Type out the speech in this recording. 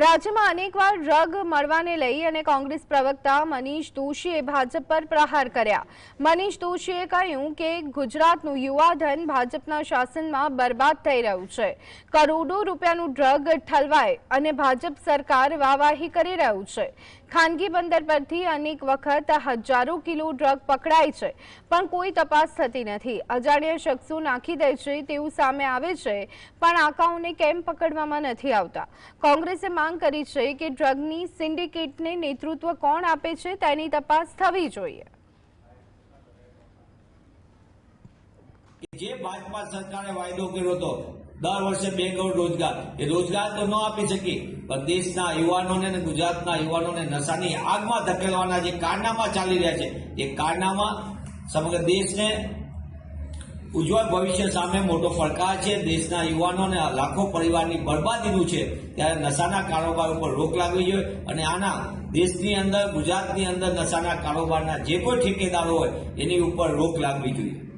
રાજ્યમાં અનેકવાર ડ્રગ મળવાને લઈ અને કોંગ્રેસ પ્રવક્તા મનીષ દોશીએ ભાજપ પર પ્રહાર કર્યા. મનીષ દોશીએ કહ્યું કે ગુજરાતનું યુવાધન ભાજપના શાસનમાં બરબાદ થઈ રહ્યું છે. કરોડો રૂપિયાનું ડ્રગ ઠલવાય અને ભાજપ સરકાર વાવાહી કરી રહ્યું છે. ખાનગી બંદર પરથી અનેક વખત હજારો કિલો ડ્રગ પકડાય છે, પણ કોઈ તપાસ થતી નથી. અજાણ્યા શખ્સો નાખી દે છે તેવું સામે આવે છે, પણ આંકાઓને કેમ પકડવામાં નથી આવતા? કોંગ્રેસે માંગ કરી છે કે ડ્રગની સિન્ડિકેટને નેતૃત્વ કોણ આપે છે તેની તપાસ થવી જોઈએ. જે ભાજપા સરકારે વાયદો કર્યો હતો, દર વર્ષે બે કરોડ રોજગાર. એ રોજગાર તો ન આપી શકી, પણ દેશના યુવાનોને અને ગુજરાતના યુવાનોને નશાની આગમાં ધકેલવાના જે કારનામા ચાલી રહ્યા છે, એ કારનામા સમગ્ર દેશને ઉજ્જવળ ભવિષ્ય સામે મોટો પડકાર છે. દેશના યુવાનોને લાખો પરિવારની બરબાદીનું છે. ત્યારે નશાના કારોબાર ઉપર રોક લાગવી જોઈએ અને આના દેશની અંદર, ગુજરાતની અંદર નશાના કારોબારના જે કોઈ ઠેકેદારો હોય, એની ઉપર રોક લાગવી જોઈએ.